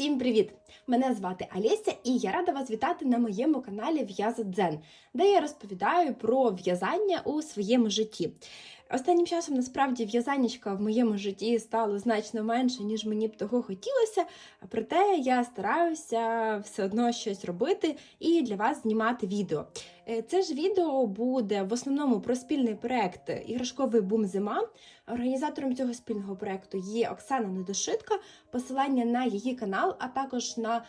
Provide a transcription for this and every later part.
Всім привіт! Мене звати Олеся, і я рада вас вітати на моєму каналі В'яза Дзен, де я розповідаю про в'язання у своєму житті. Останнім часом насправді в'язаннячка в моєму житті стало значно менше, ніж мені б того хотілося. Проте я стараюся все одно щось робити і для вас знімати відео. Е, Це ж відео буде в основному про спільний проект Іграшковий бум зима. Організатором цього спільного проекту є Оксана Недошитка. Посилання на її канал, а також на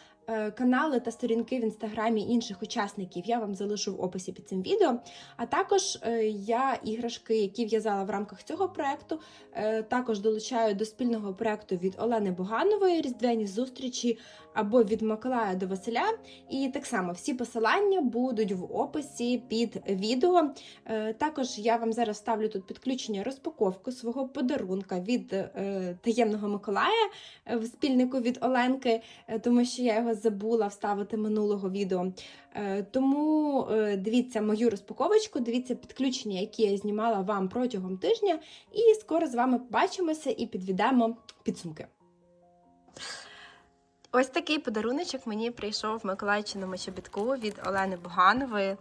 канали та сторінки в інстаграмі інших учасників я вам залишу в описі під цим відео. А також е, я іграшки, які в'язала в рамках цього проекту, е, також долучаю до спільного проекту від Олени Боганової Різдвяні зустрічі або від Миколая до Василя. І так само всі посилання будуть в описі під відео. Е, Також я вам зараз ставлю тут підключення розпаковку свого подарунка від е, таємного Миколая е, в спільнику від Оленки, е, тому що я його забула вставити минулого відео. Е, Тому е, дивіться мою розпаковочку, дивіться підключення, які я знімала вам протягом тижня, і скоро з вами побачимося і підведемо підсумки. Ось такий подаруночок мені прийшов в Миколаївчиному чобітку від Олени Боганової.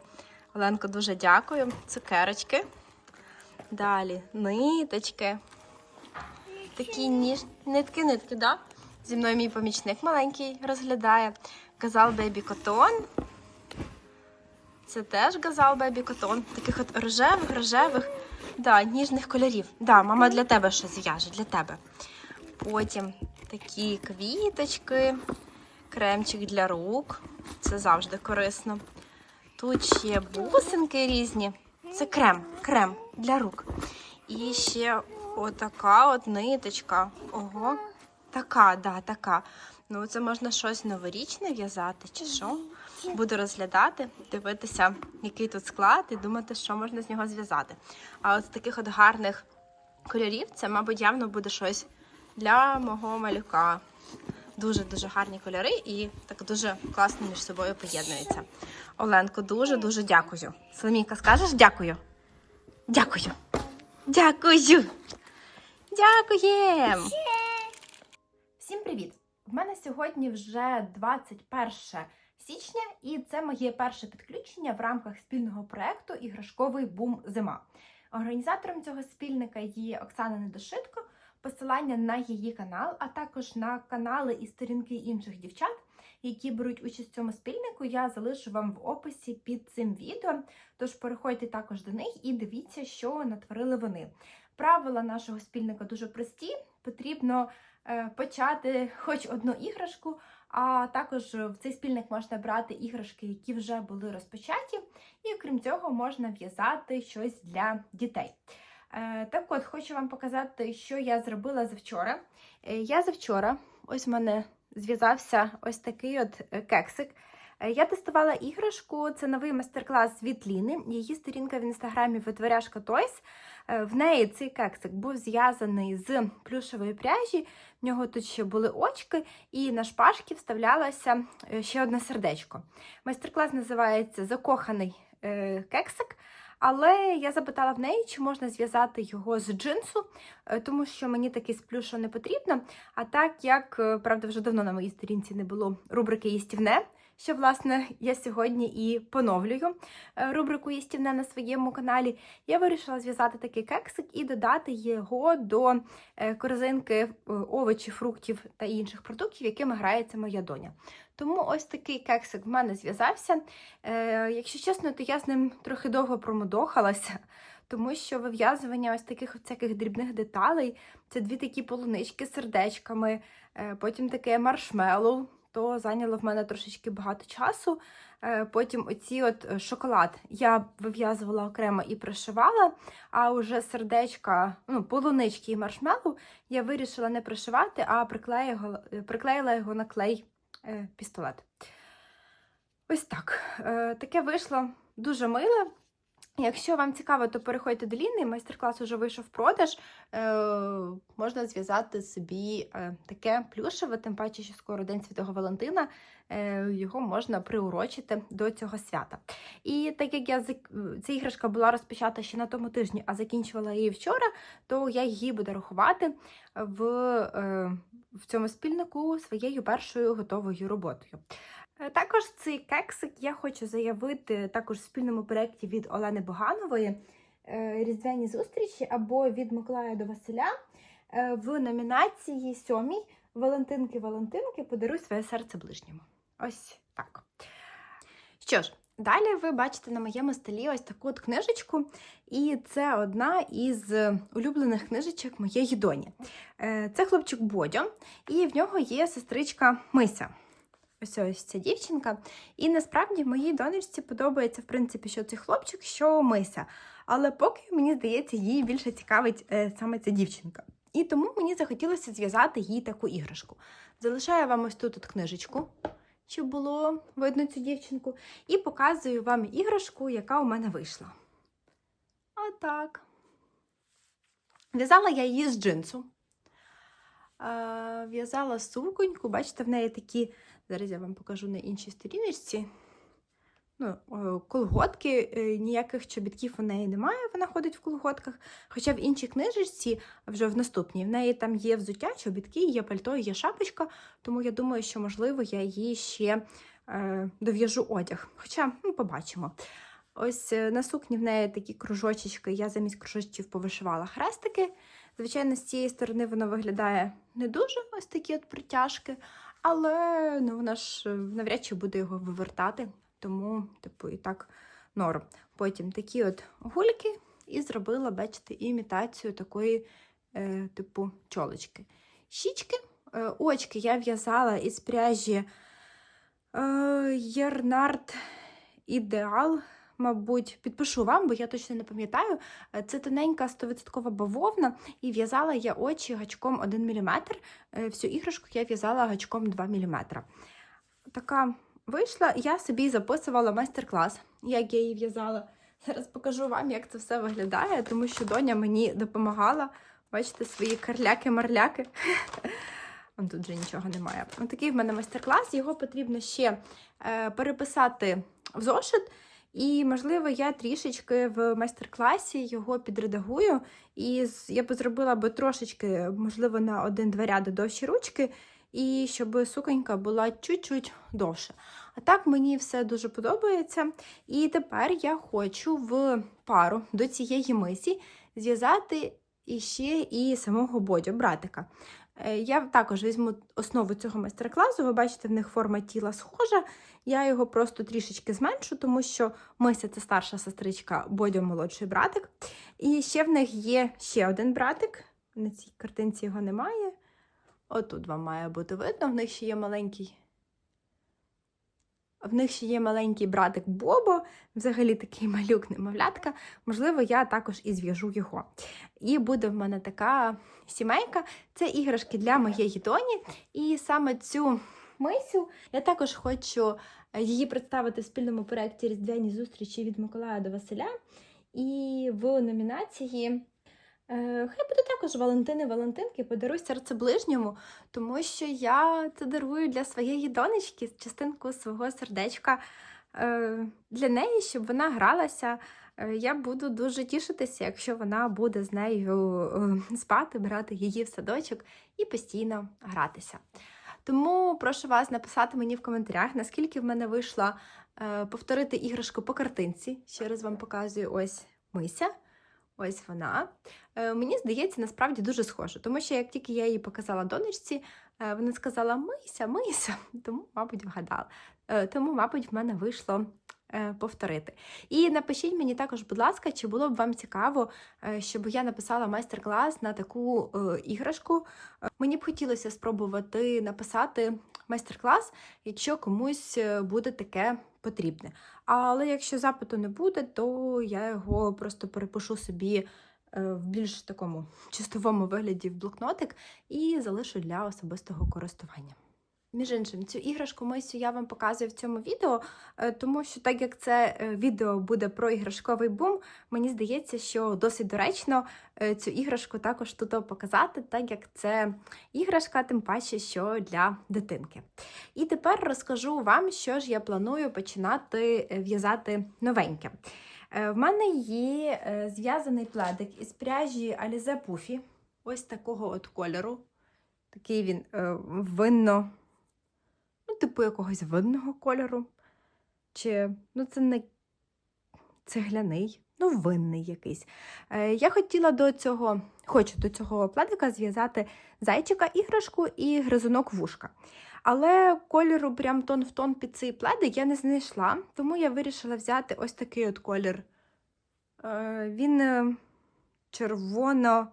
Оленко, дуже дякую. Цукерочки. Далі ниточки. Такі ніж... нитки, нитки, да? Зі мною мій помічник маленький розглядає. Газал Бебі Котон. Це теж газал Бебі Котон. Таких от рожевих, рожевих, да, ніжних кольорів. Да, мама для тебе щось зв'яже, для тебе. Потім такі квіточки, кремчик для рук. Це завжди корисно. Тут ще бусинки різні. Це крем, крем для рук. І ще отака от ниточка. Ого, така, да, така. Ну, це можна щось новорічне в'язати чи що. Буду розглядати, дивитися, який тут склад, і думати, що можна з нього зв'язати. А от з таких от гарних кольорів, це, мабуть, явно буде щось для мого малюка. Дуже-дуже гарні кольори і так дуже класно між собою поєднуються. Оленко, дуже-дуже дякую. Соломійка, скажеш дякую? Дякую. Дякую. Дякуєм. Всім привіт! В мене сьогодні вже 21 січня, і це моє перше підключення в рамках спільного проекту Іграшковий бум зима. Організатором цього спільника є Оксана Недошитко. Посилання на її канал, а також на канали і сторінки інших дівчат, які беруть участь в цьому спільнику, я залишу вам в описі під цим відео. Тож переходьте також до них і дивіться, що натворили вони. Правила нашого спільника дуже прості. Потрібно почати хоч одну іграшку, а також в цей спільник можна брати іграшки, які вже були розпочаті, і окрім цього можна в'язати щось для дітей. Е, Так от, хочу вам показати, що я зробила завчора. Е, Я завчора, ось в мене зв'язався ось такий от е, кексик. Е, Я тестувала іграшку, це новий майстер-клас від Ліни. Її сторінка в інстаграмі Витворяшка Тойс. Е, В неї цей кексик був зв'язаний з плюшевої пряжі. В нього тут ще були очки, і на шпажки вставлялося е, ще одне сердечко. Майстер-клас називається Закоханий е, кексик. Але я запитала в неї, чи можна зв'язати його з джинсу, тому що мені такий з плюшу не потрібно. А так як, правда, вже давно на моїй сторінці не було рубрики Їстівне, що, власне, я сьогодні і поновлюю е, рубрику Їстівне на своєму каналі, я вирішила зв'язати такий кексик і додати його до е, корзинки е, овочів, фруктів та інших продуктів, якими грається моя доня. Тому ось такий кексик в мене зв'язався. Якщо чесно, то я з ним трохи довго промудохалася, тому що вив'язування ось таких всяких дрібних деталей це дві такі полунички з сердечками, потім таке маршмеллоу, то зайняло в мене трошечки багато часу. Е, Потім оці от е, шоколад я вив'язувала окремо і пришивала, а уже сердечка, ну, полунички і маршмеллоу я вирішила не пришивати, а приклеїла його, на клей е, пістолет. Ось так. Е, таке вийшло дуже миле. Якщо вам цікаво, то переходьте до Ліни, майстер-клас уже вийшов в продаж. Е, можна зв'язати собі е, таке плюшеве, тим паче, що скоро День Святого Валентина, е, його можна приурочити до цього свята. І так як я ця іграшка була розпочата ще на тому тижні, а закінчувала її вчора, то я її буду рахувати в в цьому спільнику своєю першою готовою роботою. Е, Також цей кексик я хочу заявити також в спільному проєкті від Олени Боганової е, Різдвяні зустрічі або від Миколая до Василя е, в номінації сьомій Валентинки Валентинки подаруй своє серце ближньому. Ось так. Що ж, далі ви бачите на моєму столі ось таку от книжечку, і це одна із улюблених книжечок моєї доні. Це хлопчик Бодьо, і в нього є сестричка Мися. Ось ось ця дівчинка. І насправді моїй донечці подобається, в принципі, що цей хлопчик, що Мися. Але поки, мені здається, їй більше цікавить е, саме ця дівчинка. І тому мені захотілося зв'язати їй таку іграшку. Залишаю вам ось тут от книжечку, щоб було видно цю дівчинку, і показую вам іграшку, яка у мене вийшла. Отак. В'язала я її з джинсу. Е, В'язала суконьку, бачите, в неї такі, зараз я вам покажу на іншій сторіночці. Ну, колготки, е, ніяких чобітків у неї немає, вона ходить в колготках. Хоча в іншій книжечці, вже в наступній, в неї там є взуття, чобітки, є пальто, є шапочка, тому я думаю, що, можливо, я їй ще е, дов'яжу одяг. Хоча, ну, побачимо. Ось е, на сукні в неї такі кружочечки, я замість кружочків повишивала хрестики. Звичайно, з цієї сторони воно виглядає не дуже ось такі от притяжки, але ну, вона ж е, навряд чи буде його вивертати, тому, типу, і так норм. Потім такі от гульки, і зробила, бачите, імітацію такої, е, типу, чолочки. Щічки, е, очки я в'язала із пряжі е, Єрнард Ідеал. Мабуть, підпишу вам, бо я точно не пам'ятаю. Е, Це тоненька 100% бавовна, і в'язала я очі гачком 1 мм. Е, Всю іграшку я в'язала гачком 2 мм. Така вийшла, я собі записувала майстер-клас, як я її в'язала. Зараз покажу вам, як це все виглядає, тому що доня мені допомагала. Бачите, свої карляки-марляки. Тут вже нічого немає. Ось такий в мене майстер-клас. Його потрібно ще е, переписати в зошит. І, можливо, я трішечки в майстер-класі його підредагую. І я б зробила би трошечки, можливо, на один-два ряди довші ручки, і щоб суконька була чуть-чуть довше. А так мені все дуже подобається. І тепер я хочу в пару до цієї мисі зв'язати іще і самого бодю, братика. Е, Я також візьму основу цього майстер-класу. Ви бачите, в них форма тіла схожа. Я його просто трішечки зменшу, тому що Мися це старша сестричка, Бодьо молодший братик. І ще в них є ще один братик. На цій картинці його немає. Отут вам має бути видно, в них ще є маленький. В них ще є маленький братик Бобо, взагалі такий малюк немовлятка. Можливо, я також і зв'яжу його. І буде в мене така сімейка. Це іграшки для моєї доні. І саме цю мисю я також хочу е, її представити в спільному проєкті Різдвяні зустрічі від Миколая до Василя. І в номінації. Е, Хай буде також Валентини Валентинки, подаруй серце ближньому, тому що я це дарую для своєї донечки частинку свого сердечка е, для неї, щоб вона гралася. Е, Я буду дуже тішитися, якщо вона буде з нею спати, брати її в садочок і постійно гратися. Тому прошу вас написати мені в коментарях, наскільки в мене вийшло повторити іграшку по картинці. Ще раз вам показую ось мися. Ось вона. Е, мені здається, насправді дуже схожа, тому що як тільки я її показала донечці, е, вона сказала мися, мися, тому, мабуть, вгадала. Е, тому, мабуть, в мене вийшло повторити. І напишіть мені також, будь ласка, чи було б вам цікаво, е, щоб я написала майстер-клас на таку е, іграшку. Е, Мені б хотілося спробувати написати майстер-клас, якщо комусь е, буде таке потрібне. Але якщо запиту не буде, то я його просто перепишу собі е, в більш такому чистовому вигляді в блокнотик і залишу для особистого користування. Між іншим, цю іграшку мисю я вам показую в цьому відео, е, тому що так як це е, відео буде про іграшковий бум, мені здається, що досить доречно е, цю іграшку також тут показати, так як це іграшка, тим паче, що для дитинки. І тепер розкажу вам, що ж я планую починати в'язати новеньке. В мене є зв'язаний пледик із пряжі Alize Puffy, ось такого от кольору. Такий він винно, типу якогось винного кольору. Чи, ну, це не цегляний, ну, винний якийсь. Е, я хотіла до цього, хочу до цього пледика зв'язати зайчика іграшку і гризунок вушка. Але кольору прям тон в тон під цей пледик я не знайшла, тому я вирішила взяти ось такий от колір. Е, він е, червоно.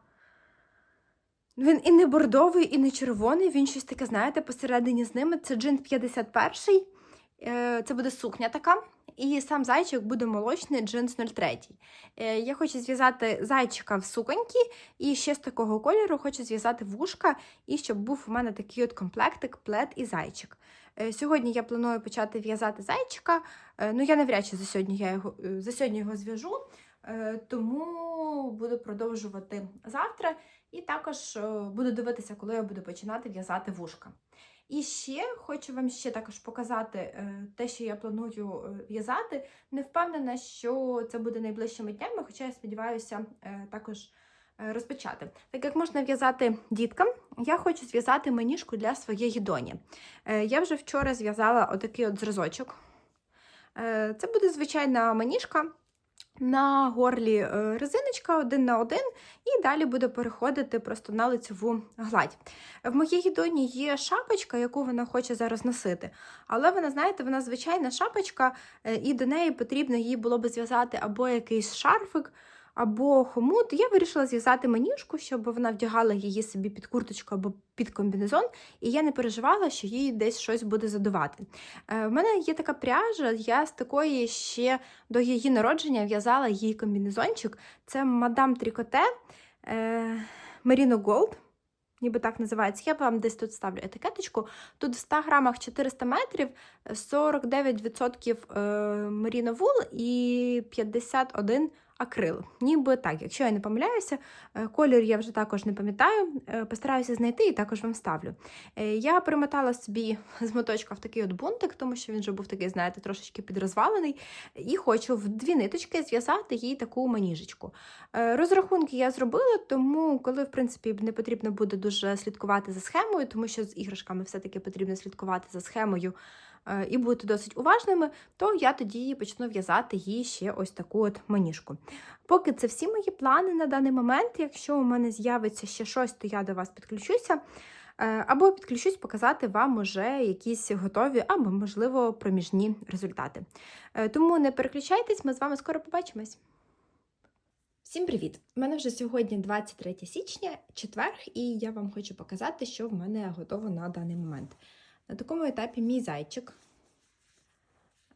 Він і не бордовий, і не червоний, він щось таке, знаєте, посередині з ними. Це джин 51 Е, Це буде сукня така. І сам зайчик буде молочний джинс 03. Е, Я хочу зв'язати зайчика в суконьки, і ще з такого кольору хочу зв'язати вушка, і щоб був у мене такий от комплектик, плед і зайчик. Е, Сьогодні я планую почати в'язати зайчика. Ну, я навряд чи за сьогодні я його, за сьогодні його зв'яжу, тому буду продовжувати завтра. І також е, буду дивитися, коли я буду починати в'язати вушка. І ще хочу вам ще також показати е, те, що я планую е, в'язати. Не впевнена, що це буде найближчими днями, хоча я сподіваюся також розпочати. Так як можна в'язати діткам, я хочу зв'язати маніжку для своєї доні. Я вже вчора зв'язала отакий от зразочок. Це буде звичайна маніжка. На горлі е, резиночка один на один, і далі буде переходити просто на лицеву гладь. В моєї доні є шапочка, яку вона хоче зараз носити. Але вона, знаєте, вона звичайна шапочка, е, і до неї потрібно їй було би зв'язати або якийсь шарфик, або хомут. Я вирішила зв'язати маніжку, щоб вона вдягала її собі під курточку або під комбінезон, і я не переживала, що їй десь щось буде задувати. Е, В мене є така пряжа, я з такої ще до її народження в'язала їй комбінезончик. Це мадам Трікоте Merino Gold. Ніби так називається. Я вам десь тут ставлю етикеточку. Тут в 100 грамах 400 метрів, 49% меріно вул і 51 акрил. Ніби так, якщо я не помиляюся, е, колір я вже також не пам'ятаю, е, постараюся знайти і також вам ставлю. Е, Я примотала собі з моточка в такий от бунтик, тому що він вже був такий, знаєте, трошечки підрозвалений. І хочу в дві ниточки зв'язати їй таку маніжечку. Розрахунки я зробила, тому коли, в принципі, не потрібно буде дуже слідкувати за схемою, тому що з іграшками все-таки потрібно слідкувати за схемою і бути досить уважними, то я тоді почну в'язати їй ще ось таку от маніжку. Поки це всі мої плани на даний момент. Якщо у мене з'явиться ще щось, то я до вас підключуся. Е, Або підключусь показати вам уже якісь готові, або, можливо, проміжні результати. Е, Тому не переключайтесь, ми з вами скоро побачимось. Всім привіт! У мене вже сьогодні 23 січня, четверг, і я вам хочу показати, що в мене готово на даний момент. На такому етапі мій зайчик.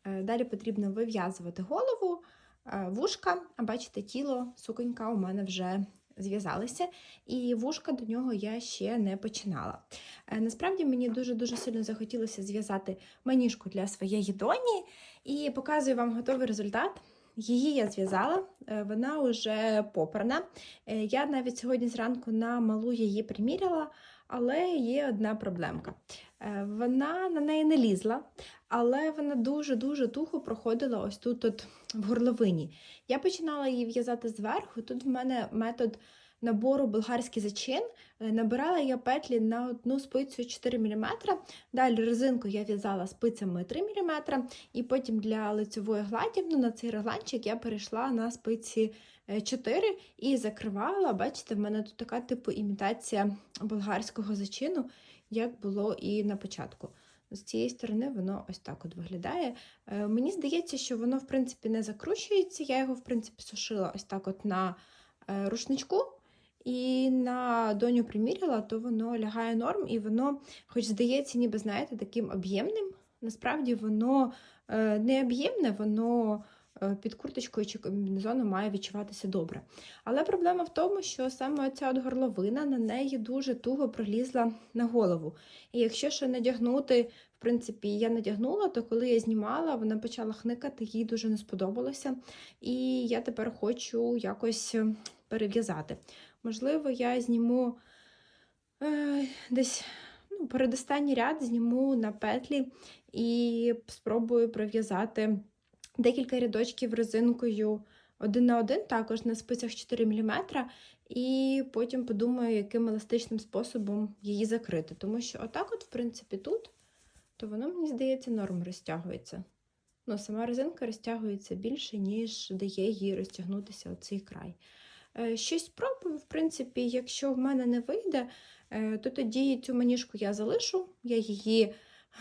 Е, Далі потрібно вив'язувати голову, е, вушка, а бачите, тіло, суконька у мене вже зв'язалися, і вушка до нього я ще не починала. Е, Насправді мені дуже-дуже сильно захотілося зв'язати маніжку для своєї доні, і показую вам готовий результат. Її я зв'язала, вона вже попрана. Я навіть сьогодні зранку на малу її приміряла, але є одна проблемка. Е, Вона на неї не лізла, але вона дуже-дуже тухо проходила ось тут от в горловині. Я починала її в'язати зверху. Тут в мене метод набору болгарський зачин. Е, Набирала я петлі на одну спицю 4 мм. Далі резинку я в'язала спицями 3 мм, і потім для лицевої гладі, ну, на цей регланчик я перейшла на спиці е, 4 і закривала. Бачите, в мене тут така типу імітація болгарського зачину, як було і на початку. З цієї сторони воно ось так от виглядає. Е, Мені здається, що воно, в принципі, не закручується. Я його, в принципі, сушила ось так от на е, рушничку. І на доню приміряла, то воно лягає норм, і воно, хоч здається, ніби, знаєте, таким об'ємним. Насправді воно е, не об'ємне, воно е, під курточкою чи комбінезоном має відчуватися добре. Але проблема в тому, що саме ця от горловина на неї дуже туго пролізла на голову. І якщо ще надягнути, в принципі, я надягнула, то коли я знімала, вона почала хникати, їй дуже не сподобалося. І я тепер хочу якось е, перев'язати. Можливо, я зніму е, десь ну, передостанній ряд зніму на петлі і спробую пров'язати декілька рядочків резинкою один на один, також на спицях 4 мм. і потім подумаю, яким еластичним способом її закрити. Тому що отак, от, в принципі, тут, то воно, мені здається, норм розтягується. Ну, сама резинка розтягується більше, ніж дає їй розтягнутися оцей край. Е, Щось спробую, в принципі, якщо в мене не вийде, е, то тоді цю маніжку я залишу, я її,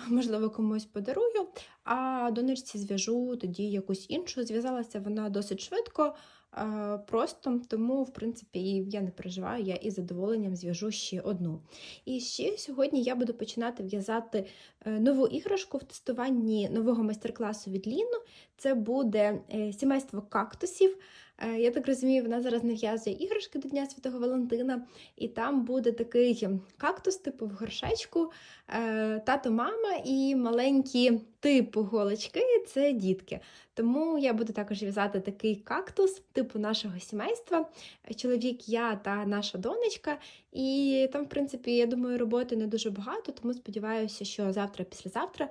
можливо, комусь подарую, а донечці зв'яжу тоді якусь іншу. Зв'язалася вона досить швидко, е, просто, тому, в принципі, я не переживаю, я із задоволенням зв'яжу ще одну. І ще сьогодні я буду починати в'язати нову іграшку в тестуванні нового майстер-класу від Ліну. Це буде сімейство кактусів. Е, Я так розумію, вона зараз не в'язує іграшки до Дня Святого Валентина, і там буде такий кактус, типу в горшечку, е, тато, мама і маленькі типу голочки це дітки. Тому я буду також в'язати такий кактус, типу нашого сімейства. Чоловік, я та наша донечка. І там, в принципі, я думаю, роботи не дуже багато, тому сподіваюся, що завтра, післязавтра.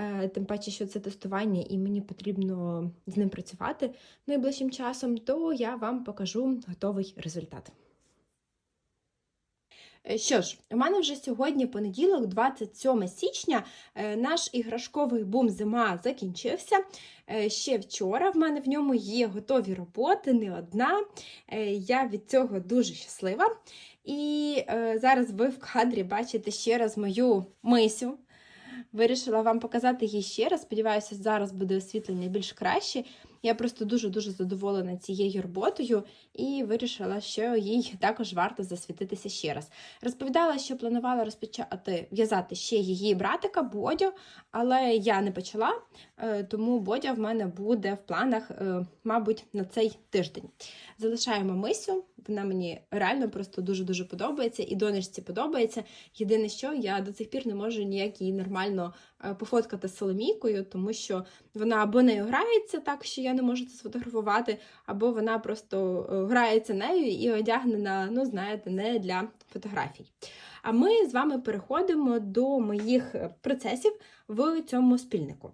Е, Тим паче, що це тестування, і мені потрібно з ним працювати найближчим часом, то я вам покажу готовий результат. Е, Що ж, у мене вже сьогодні понеділок, 27 січня, е, наш іграшковий бум зима закінчився. Ще вчора в мене в ньому є готові роботи, не одна. Я від цього дуже щаслива. І зараз ви в кадрі бачите ще раз мою мисю. Вирішила вам показати її ще раз. Сподіваюся, зараз буде освітлення більш краще. Я просто дуже-дуже задоволена цією роботою і вирішила, що їй також варто засвітитися ще раз. Розповідала, що планувала розпочати в'язати ще її братика Бодю, але я не почала, е, тому Бодя в мене буде в планах, е, мабуть, на цей тиждень. Залишаємо мисю, вона мені реально просто дуже-дуже подобається, і донечці подобається. Єдине, що я до цих пір не можу ніяк її нормально пофоткати з Соломійкою, тому що вона або нею грається так, що я не можу це сфотографувати, або вона просто е, грається нею і одягнена, ну, знаєте, не для фотографій. А ми з вами переходимо до моїх е, процесів в цьому спільнику.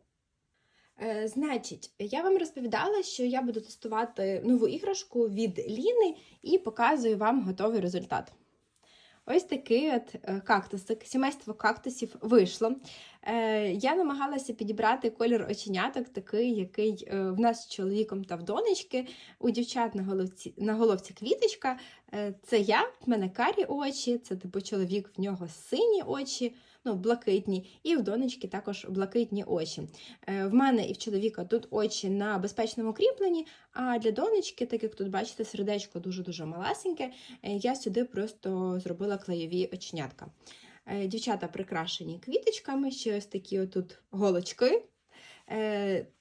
Е, Значить, я вам розповідала, що я буду тестувати нову іграшку від Ліни і показую вам готовий результат. Ось такий от е, кактусик, сімейство кактусів вийшло. Е, Я намагалася підібрати колір оченяток, такий, який е, в нас з чоловіком та в донечки. У дівчат на головці, на головці квіточка. Це я, в мене карі очі, це типу чоловік, в нього сині очі, ну, блакитні, і в донечки також блакитні очі. Е, В мене і в чоловіка тут очі на безпечному кріпленні, а для донечки, так як тут бачите, сердечко дуже-дуже малесеньке, е, я сюди просто зробила клеєві оченятка. Е, Дівчата прикрашені квіточками, ще ось такі отут голочки.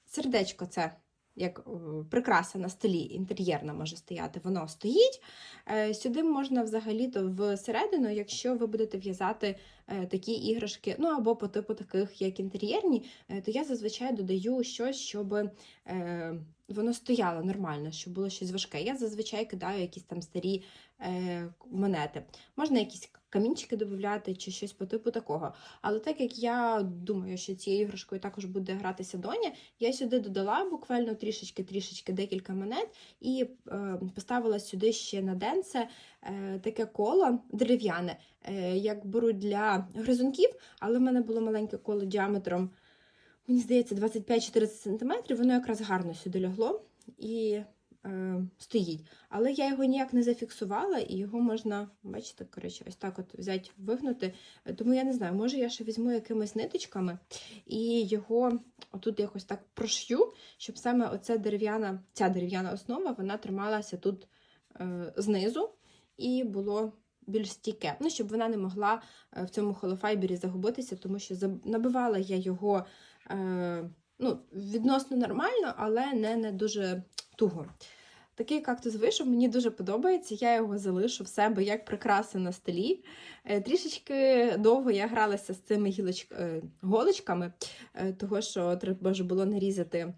Сердечко це як е, прикраса на столі інтер'єрна може стояти, воно стоїть. Е, Сюди можна взагалі-то всередину, якщо ви будете в'язати е, такі іграшки, ну або по типу таких, як інтер'єрні, то я зазвичай додаю щось, щоб воно стояло нормально, щоб було щось важке. Я зазвичай кидаю якісь там старі е, монети. Можна якісь камінчики додати чи щось по типу такого. Але так як я думаю, що цією іграшкою також буде гратися доня, я сюди додала буквально трішечки-трішечки декілька монет і е, поставила сюди ще на денце е, таке коло дерев'яне, е, як беру для гризунків, але в мене було маленьке коло діаметром, мені здається, 25-40 см, воно якраз гарно сюди лягло і е, стоїть. Але я його ніяк не зафіксувала, і його можна, бачите, коротше, ось так от взяти, вигнути. Тому я не знаю, може я ще візьму якимись ниточками і його отут якось так прошью, щоб саме оця дерев'яна, ця дерев'яна основа вона трималася тут е, знизу і було більш стійке. Ну, щоб вона не могла е, в цьому холофайбері загубитися, тому що набивала я його ну, відносно нормально, але не, не дуже туго. Такий кактус вийшов, мені дуже подобається. Я його залишу в себе як прикраси на столі. Е, Трішечки довго я гралася з цими гілоч... е, голочками, е, того що треба було нарізати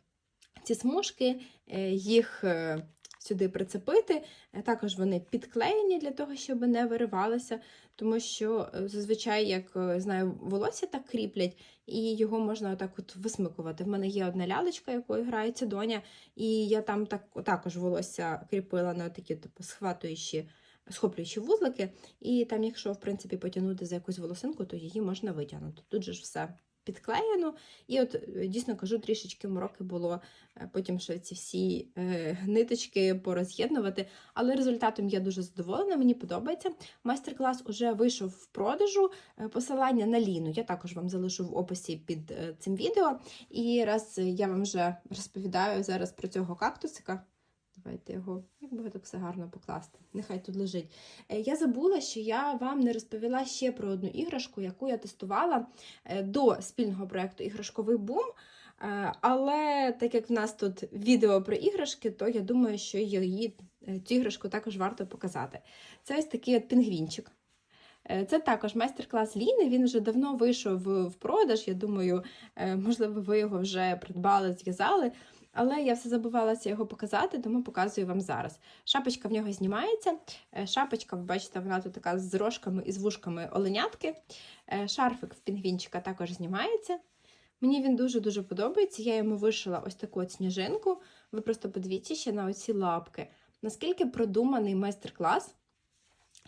ці смужки, е, їх е, сюди прицепити. Е, Також вони підклеєні для того, щоб не виривалися, тому що е, зазвичай, як е, знаю, волосся так кріплять, і його можна отак от висмикувати. В мене є одна лялечка, якою грається доня, і я там так, також волосся кріпила на такі типу, схватуючі схоплюючі вузлики, і там, якщо в принципі потягнути за якусь волосинку, то її можна витягнути. Тут же ж все підклеєно. І от е, дійсно кажу, трішечки мороки було е, потім ще ці всі е, ниточки пороз'єднувати. Але результатом я дуже задоволена, мені подобається. Майстер-клас уже вийшов в продажу. Посилання на Ліну я також вам залишу в описі під цим відео. І раз я вам вже розповідаю зараз про цього кактусика. Давайте його, як би так все гарно покласти. Нехай тут лежить. Е, Я забула, що я вам не розповіла ще про одну іграшку, яку я тестувала е, до спільного проєкту Іграшковий бум. Е, Але так як в нас тут відео про іграшки, то я думаю, що її цю іграшку також варто показати. Це ось такий от пінгвінчик. Це також майстер-клас Ліни. Він вже давно вийшов в продаж. Я думаю, можливо, ви його вже придбали, зв'язали. Але я все забувалася його показати, тому показую вам зараз. Шапочка в нього знімається. Е, Шапочка, ви бачите, вона тут така з рожками і з вушками оленятки. Е, Шарфик в пінгвінчика також знімається. Мені він дуже-дуже подобається. Я йому вишила ось таку от сніжинку. Ви просто подивіться ще на оці лапки. Наскільки продуманий майстер-клас.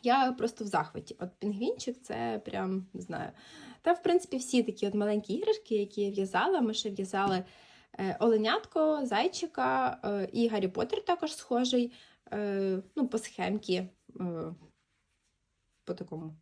Я просто в захваті. От пінгвінчик це прям не знаю. Та, в принципі, всі такі от маленькі іграшки, які я в'язала. Ми ще в'язали оленятко, зайчика е, і Гаррі Поттер також схожий. е, Ну, по схемці, е, по такому.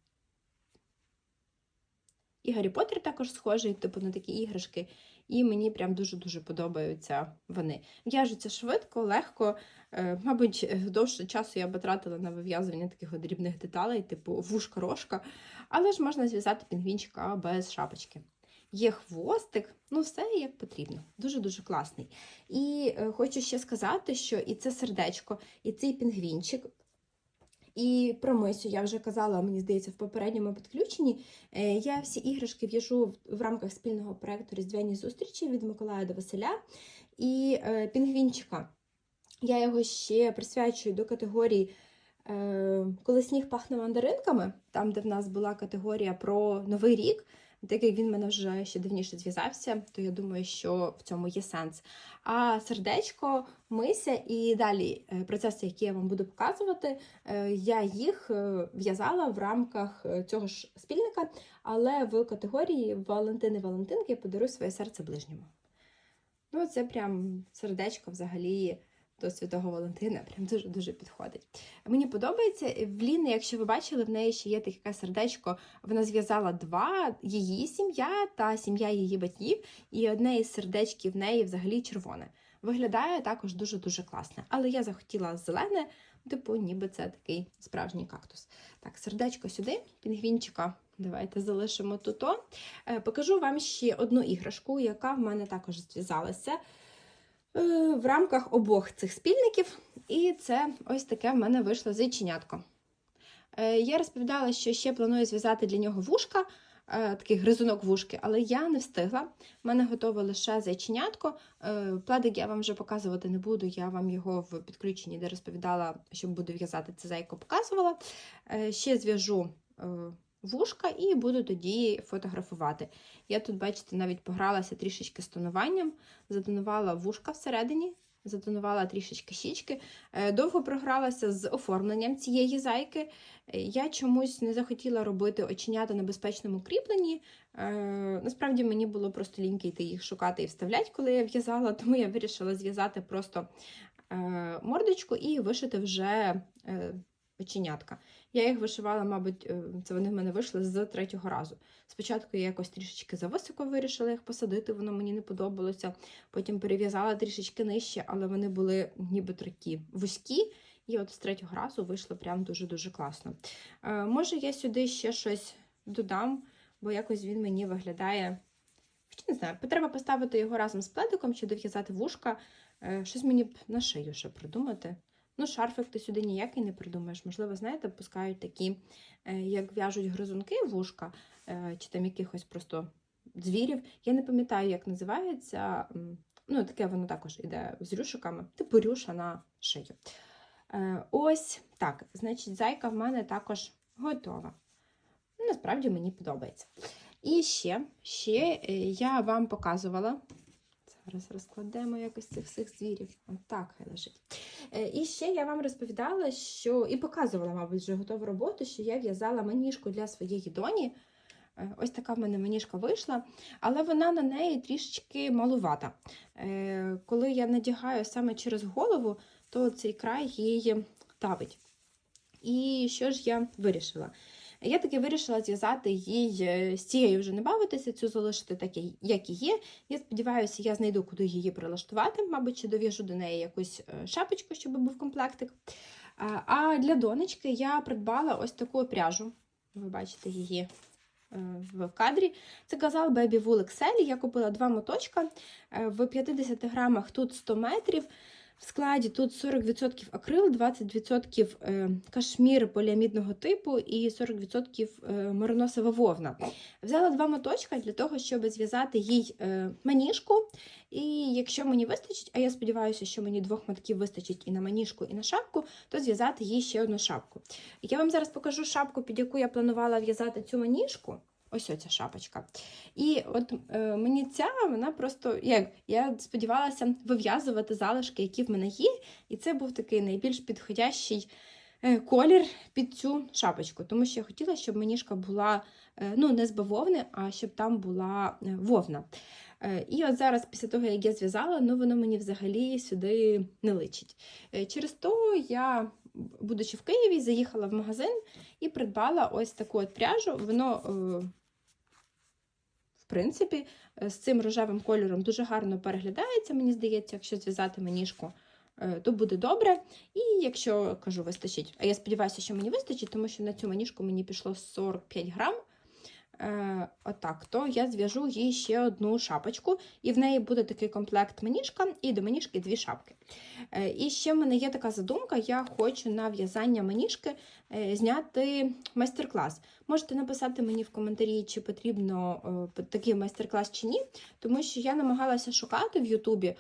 І Гаррі Поттер також схожий, типу на такі іграшки. І мені прям дуже-дуже подобаються вони. В'яжуться швидко, легко. Е, Мабуть, е, довше часу я б тратила на вив'язування таких дрібних деталей, типу вушка-рожка, але ж можна зв'язати пінгвінчика без шапочки. Є хвостик, ну все як потрібно. Дуже-дуже класний. І е, хочу ще сказати, що і це сердечко, і цей пінгвінчик, і про мисю я вже казала, мені здається, в попередньому підключенні. Е, Я всі іграшки в'яжу в- рамках спільного проєкту Різдвяні зустрічі від Миколая до Василя. І е, пінгвінчика. Я його ще присвячую до категорії е, Коли сніг пахне мандаринками, там, де в нас була категорія про Новий рік. Так як він мене вже ще давніше зв'язався, то я думаю, що в цьому є сенс. А сердечко, мися і далі е, процеси, які я вам буду показувати, е, я їх е, в'язала в рамках цього ж спільника, але в категорії Валентини Валентинки подаруй своє серце ближньому. Ну, це прям сердечко взагалі до Святого Валентина, прям дуже-дуже підходить. Мені подобається. В Ліни, якщо ви бачили, в неї ще є таке сердечко. Вона зв'язала два: її сім'я та сім'я її батьків, і одне із сердечків в неї взагалі червоне. Виглядає також дуже-дуже класно. Але я захотіла зелене, типу, ніби це такий справжній кактус. Так, сердечко сюди, пінгвінчика. Давайте залишимо тут. Покажу вам ще одну іграшку, яка в мене також зв'язалася е, в рамках обох цих спільників. І це ось таке в мене вийшло зайченятко. Е, Я розповідала, що ще планую зв'язати для нього вушка, е, такий гризунок вушки, але я не встигла. У мене готове лише зайченятко. Е, Пледик я вам вже показувати не буду, я вам його в підключенні, де розповідала, що буду в'язати це зайко, показувала. Е, Ще зв'яжу е, вушка і буду тоді фотографувати. Я тут, бачите, навіть погралася трішечки з тонуванням, затонувала вушка всередині, затонувала трішечки щічки. Е, Довго програлася з оформленням цієї зайки. Е, Я чомусь не захотіла робити оченята на безпечному кріпленні. Е, Насправді мені було просто ліньки йти їх шукати і вставляти, коли я в'язала, тому я вирішила зв'язати просто мордочку і вишити вже оченятка. Я їх вишивала, мабуть, е, це вони в мене вийшли з третього разу. Спочатку я якось трішечки зависоко вирішила їх посадити, воно мені не подобалося. Потім перев'язала трішечки нижче, але вони були ніби такі вузькі. І от з третього разу вийшло прям дуже-дуже класно. Е, може, я сюди ще щось додам, бо якось він мені виглядає. Не знаю, треба поставити його разом з пледиком чи дов'язати вушка. Е, щось мені б на шию ще придумати. Ну, шарфик ти сюди ніякий не придумаєш. Можливо, знаєте, пускають такі, е, як в'яжуть гризунки вушка, е, чи там якихось просто звірів. Я не пам'ятаю, як називається. Ну, таке воно також іде з рюшиками, типу рюша на шию. Е, Ось так, значить, зайка в мене також готова. Насправді мені подобається. І ще, ще я вам показувала. Зараз розкладемо якось цих всіх звірів. Отак хай лежить. Е, І ще я вам розповідала, що і показувала, мабуть, вже готову роботу, що я в'язала маніжку для своєї доні. Е, Ось така в мене маніжка вийшла, але вона на неї трішечки малувата. Е, Коли я надягаю саме через голову, то цей край її давить. І що ж я вирішила? Я таки вирішила зв'язати їй е, з цією вже не бавитися, цю залишити так, як і є. Я сподіваюся, я знайду, куди її прилаштувати, мабуть, чи дов'яжу до неї якусь е, шапочку, щоб був комплектик. А- для донечки я придбала ось таку пряжу. Ви бачите її е, в кадрі. Це казав Baby Wool XL. Я купила два моточка в 50 грамах тут 100 метрів. В складі тут 40% акрил, 20% е, кашмір поліамідного типу і 40% е, мериносова вовна. Взяла два моточка для того, щоб зв'язати їй е, маніжку. І якщо мені вистачить, а я сподіваюся, що мені двох мотків вистачить і на маніжку, і на шапку, то зв'язати їй ще одну шапку. Я вам зараз покажу шапку, під яку я планувала в'язати цю маніжку. Ось оця шапочка. І от е, мені ця, вона просто як я сподівалася вив'язувати залишки, які в мене є. І це був такий найбільш підходящий е, колір під цю шапочку. Тому що я хотіла, щоб маніжка була е, ну, не з бавовни, а щоб там була е, вовна. Е, І от зараз, після того, як я зв'язала, ну воно мені взагалі сюди не личить. Е, Через то я, будучи в Києві, заїхала в магазин і придбала ось таку от пряжу. Воно, е, принципі, е, з цим рожевим кольором дуже гарно переглядається, мені здається, якщо зв'язати маніжку. е, То буде добре. І якщо кажу, вистачить. А я сподіваюся, що мені вистачить, тому що на цю маніжку мені пішло 45 грам. Е, отак, то я зв'яжу їй ще одну шапочку, і в неї буде такий комплект маніжка, і до маніжки дві шапки. Е, і ще в мене є така задумка: я хочу на в'язання маніжки е, зняти майстер-клас. Можете написати мені в коментарі, чи потрібно е, такий майстер-клас чи ні, тому що я намагалася шукати в Ютубі.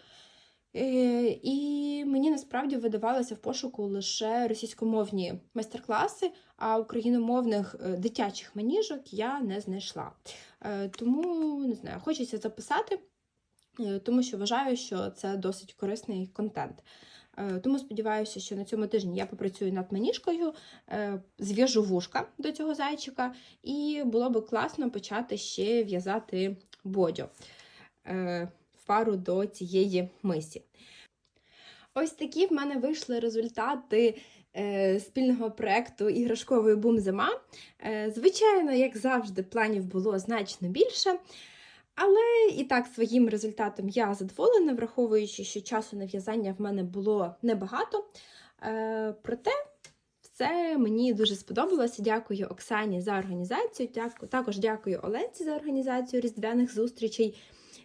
Е, І мені насправді видавалося в пошуку лише російськомовні майстер-класи, а україномовних е, дитячих маніжок я не знайшла. Е, Тому не знаю, хочеться записати, тому що вважаю, що це досить корисний контент. Тому сподіваюся, що на цьому тижні я попрацюю над маніжкою, зв'яжу вушка до цього зайчика, і було би класно почати ще в'язати бодю пару до цієї мисі. Ось такі в мене вийшли результати е, спільного проєкту іграшковий бум зима. Е, звичайно, як завжди, планів було значно більше. Але і так своїм результатом я задоволена, враховуючи, що часу на в'язання в мене було небагато. Е, проте все мені дуже сподобалося. Дякую Оксані за організацію. Також дякую Оленці за організацію різдвяних зустрічей.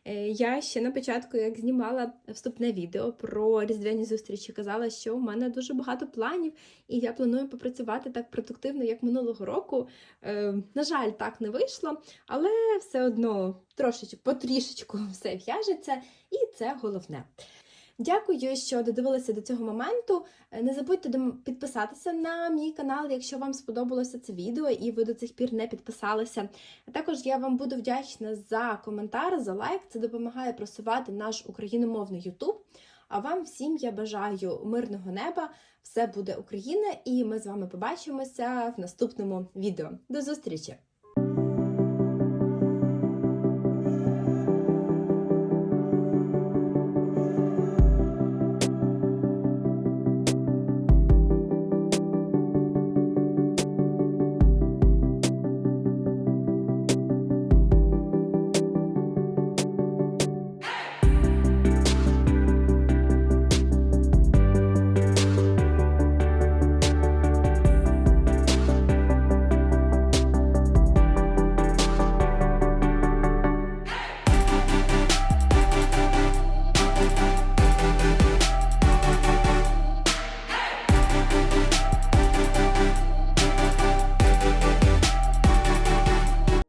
Е, Я ще на початку, як знімала вступне відео про різдвяні зустрічі, казала, що в мене дуже багато планів, і я планую попрацювати так продуктивно, як минулого року. Е, На жаль, так не вийшло, але все одно трошечки потрішечку все в'яжеться, і це головне. Дякую, що додивилися до цього моменту. Е, Не забудьте підписатися на мій канал, якщо вам сподобалося це відео і ви до цих пір не підписалися. Також я вам буду вдячна за коментар, за лайк. Це допомагає просувати наш україномовний YouTube. А вам всім я бажаю мирного неба. Все буде Україна, і ми з вами побачимося в наступному відео. До зустрічі!